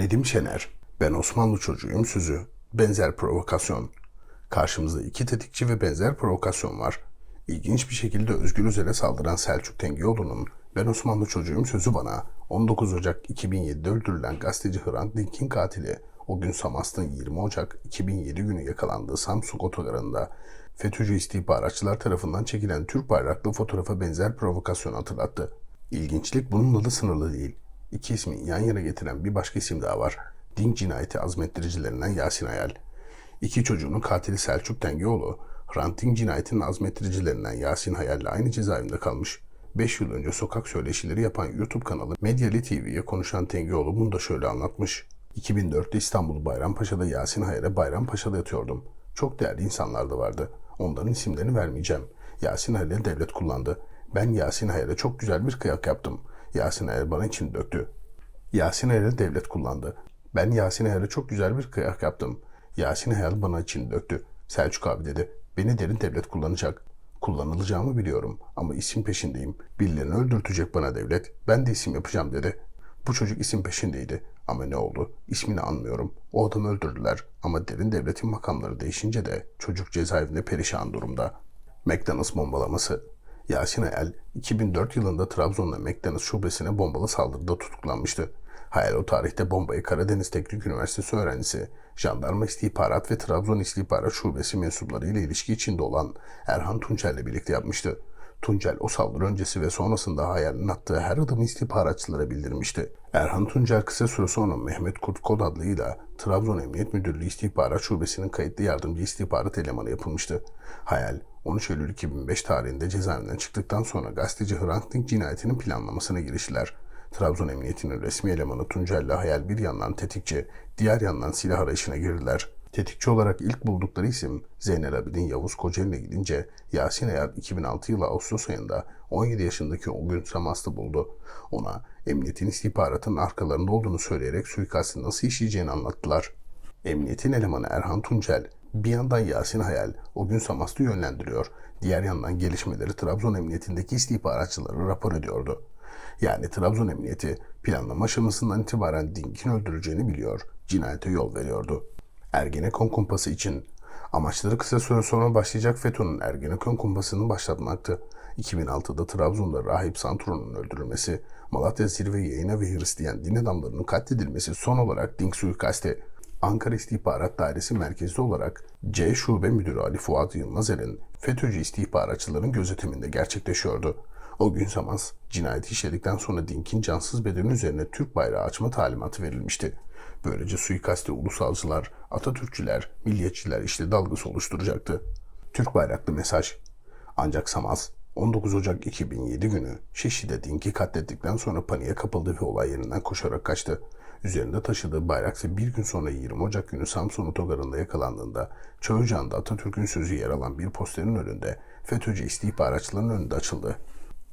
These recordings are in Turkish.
Nedim Şener, ben Osmanlı çocuğuyum sözü, benzer provokasyon. Karşımızda iki tetikçi ve benzer provokasyon var. İlginç bir şekilde Özgür Özel'e saldıran Selçuk Tengioğlu'nun ben Osmanlı çocuğuyum sözü bana 19 Ocak 2007'de öldürülen gazeteci Hrant Dink'in katili o gün Samast'ın 20 Ocak 2007 günü yakalandığı Samsung otogarında FETÖ'cü istihbaratçılar tarafından çekilen Türk bayraklı fotoğrafa benzer provokasyon hatırlattı. İlginçlik bununla da sınırlı değil. İki ismi yan yana getiren bir başka isim daha var. Dink cinayeti azmettiricilerinden Yasin Ayal. İki çocuğunun katili Selçuk Tengioğlu, Hrant Dink cinayetinin azmettiricilerinden Yasin Hayal ile aynı cezaevinde kalmış. 5 yıl önce sokak söyleşileri yapan YouTube kanalı Medyali TV'ye konuşan Tengioğlu bunu da şöyle anlatmış. 2004'te İstanbul Bayrampaşa'da Yasin Hayal'e Bayrampaşa'da yatıyordum. Çok değerli insanlar da vardı. Onların isimlerini vermeyeceğim. Yasin Hayal'e devlet kullandı. Ben Yasin Hayal'e çok güzel bir kıyak yaptım. Yasin bana için döktü. Yasin Hayal'e devlet kullandı. Ben Yasin Hayal'e çok güzel bir kıyak yaptım. Yasin Hayal bana için döktü. Selçuk abi dedi. Beni derin devlet kullanacak. Kullanılacağımı biliyorum ama isim peşindeyim. Birilerini öldürtecek bana devlet. Ben de isim yapacağım dedi. Bu çocuk isim peşindeydi. Ama ne oldu? İsmini anmıyorum. O adamı öldürdüler. Ama derin devletin makamları değişince de çocuk cezaevinde perişan durumda. McDonald's bombalaması. Yasin Hayal 2004 yılında Trabzon'da McDonald's şubesine bombalı saldırıda tutuklanmıştı. Hayal o tarihte bombayı Karadeniz Teknik Üniversitesi öğrencisi, Jandarma İstihbarat ve Trabzon İstihbarat Şubesi mensuplarıyla ilişki içinde olan Erhan Tunçel ile birlikte yapmıştı. Tuncel o saldırı öncesi ve sonrasında hayalinin attığı her adımı istihbaratçılara bildirmişti. Erhan Tuncel kısa süre sonra Mehmet Kurt Kod adlıyla Trabzon Emniyet Müdürlüğü İstihbarat Şubesi'nin kayıtlı yardımcı istihbarat elemanı yapılmıştı. Hayal 13 Eylül 2005 tarihinde cezaevinden çıktıktan sonra gazeteci Hrant Dink cinayetinin planlamasına giriştiler. Trabzon Emniyeti'nin resmi elemanı Tuncel ile Hayal bir yandan tetikçi, diğer yandan silah arayışına girdiler. Tetikçi olarak ilk buldukları isim Zeynel Abidin Yavuz Kocaeli'ne gidince Yasin Ayar 2006 yılı Ağustos ayında 17 yaşındaki o gün Samast'ı buldu. Ona emniyetin istihbaratının arkalarında olduğunu söyleyerek suikastı nasıl işleyeceğini anlattılar. Emniyetin elemanı Erhan Tuncel bir yandan Yasin Hayal o gün Samast'ı yönlendiriyor, diğer yandan gelişmeleri Trabzon Emniyetindeki istihbaratçıları rapor ediyordu. Yani Trabzon Emniyeti planlama aşamasından itibaren Dink'in öldüreceğini biliyor, cinayete yol veriyordu. Ergenekon kumpası için amaçları kısa süre sonra başlayacak FETÖ'nün Ergenekon kumpasını başlatmaktı. 2006'da Trabzon'da Rahip Santro'nun öldürülmesi, Malatya Zirve Yayına ve Hristiyan din adamlarının katledilmesi son olarak Dink suikasti. Ankara İstihbarat Dairesi merkezli olarak C Şube Müdürü Ali Fuat Yılmazer'in FETÖ'cü istihbaratçıların gözetiminde gerçekleşiyordu. O gün Samaz, cinayeti işledikten sonra Dink'in cansız bedeni üzerine Türk bayrağı açma talimatı verilmişti. Böylece suikaste ulusalcılar, Atatürkçüler, milliyetçiler işte dalgası oluşturacaktı. Türk bayraklı mesaj. Ancak Samaz 19 Ocak 2007 günü Şişli'de Dink'i katlettikten sonra paniğe kapıldı ve olay yerinden koşarak kaçtı. Üzerinde taşıdığı bayrak ise bir gün sonra 20 Ocak günü Samsun otogarında yakalandığında Çağıcan'da Atatürk'ün sözü yer alan bir posterin önünde FETÖ'cü istihbaratçıların önünde açıldı.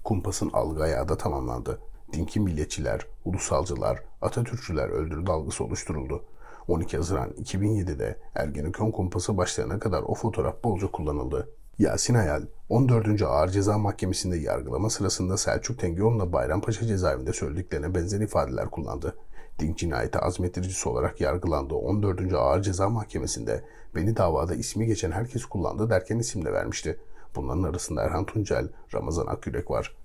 Kumpasın algı ayağı da tamamlandı. Dinki milliyetçiler, ulusalcılar, Atatürkçüler öldürü dalgası oluşturuldu. 12 Haziran 2007'de Ergenekon kumpası başlayana kadar o fotoğraf bolca kullanıldı. Yasin Hayal, 14. Ağır Ceza Mahkemesi'nde yargılama sırasında Selçuk Tengioğlu'na Bayrampaşa cezaevinde söylediklerine benzer ifadeler kullandı. Dink cinayeti azmettiricisi olarak yargılandığı 14. Ağır Ceza Mahkemesi'nde beni davada ismi geçen herkes kullandı derken isim de vermişti. Bunların arasında Erhan Tuncel, Ramazan Akyürek var.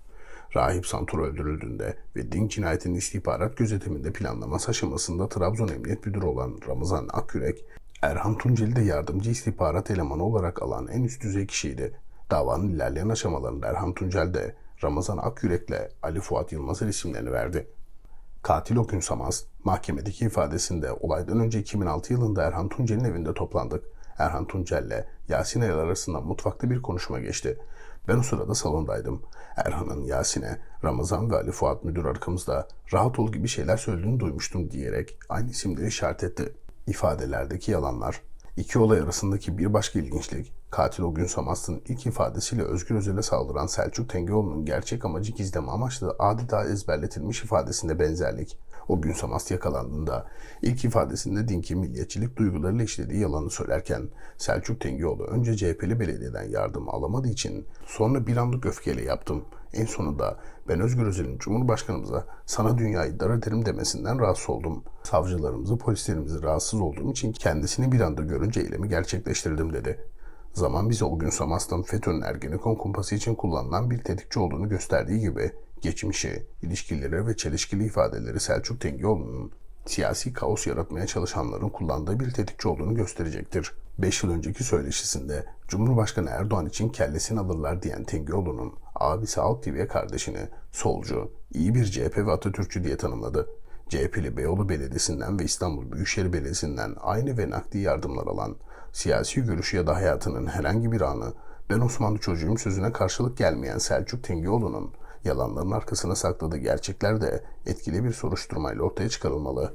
Rahip Santur öldürüldüğünde ve Dink cinayetinin istihbarat gözetiminde planlaması aşamasında Trabzon Emniyet Müdürü olan Ramazan Akyürek, Erhan Tuncel'i de yardımcı istihbarat elemanı olarak alan en üst düzey kişiydi. Davanın ilerleyen aşamalarında Erhan Tuncel de Ramazan Akyürek'le Ali Fuat Yılmaz'ın isimlerini verdi. Katil o gün Samaz, mahkemedeki ifadesinde olaydan önce 2006 yılında Erhan Tuncel'in evinde toplandık. Erhan Tuncel'le Yasin El arasında mutfakta bir konuşma geçti. Ben o sırada salondaydım. Erhan'ın Yasin'e, Ramazan ve Ali Fuat müdür arkamızda rahat ol gibi şeyler söylediğini duymuştum diyerek aynı isimleri işaret etti. İfadelerdeki yalanlar, İki olay arasındaki bir başka ilginçlik, katil o gün Samast'ın ilk ifadesiyle Özgür Özel'e saldıran Selçuk Tengioğlu'nun gerçek amacı gizleme amaçlı adeta ezberletilmiş ifadesinde benzerlik. O gün Samast yakalandığında ilk ifadesinde dinki milliyetçilik duygularıyla işlediği yalanı söylerken Selçuk Tengioğlu önce CHP'li belediyeden yardım alamadığı için sonra bir anlık öfkeyle yaptım. En sonunda ben Özgür Özel'in Cumhurbaşkanımıza sana dünyayı dar ederim demesinden rahatsız oldum. Savcılarımızı, polislerimizi rahatsız olduğum için kendisini bir anda görünce eylemi gerçekleştirdim dedi. Zaman bize o gün Samast'ın FETÖ'nün Ergenekon kumpası için kullanılan bir tetikçi olduğunu gösterdiği gibi geçmişi, ilişkileri ve çelişkili ifadeleri Selçuk Tengioğlu'nun siyasi kaos yaratmaya çalışanların kullandığı bir tetikçi olduğunu gösterecektir. 5 yıl önceki söyleşisinde Cumhurbaşkanı Erdoğan için kellesini alırlar diyen Tengioğlu'nun abisi Halk TV'ye kardeşini solcu, iyi bir CHP ve Atatürkçü diye tanımladı. CHP'li Beyoğlu Belediyesi'nden ve İstanbul Büyükşehir Belediyesi'nden aynı ve nakdi yardımlar alan, siyasi görüşü ya da hayatının herhangi bir anı ben Osmanlı çocuğum sözüne karşılık gelmeyen Selçuk Tengioğlu'nun yalanların arkasına sakladığı gerçekler de etkili bir soruşturmayla ortaya çıkarılmalı.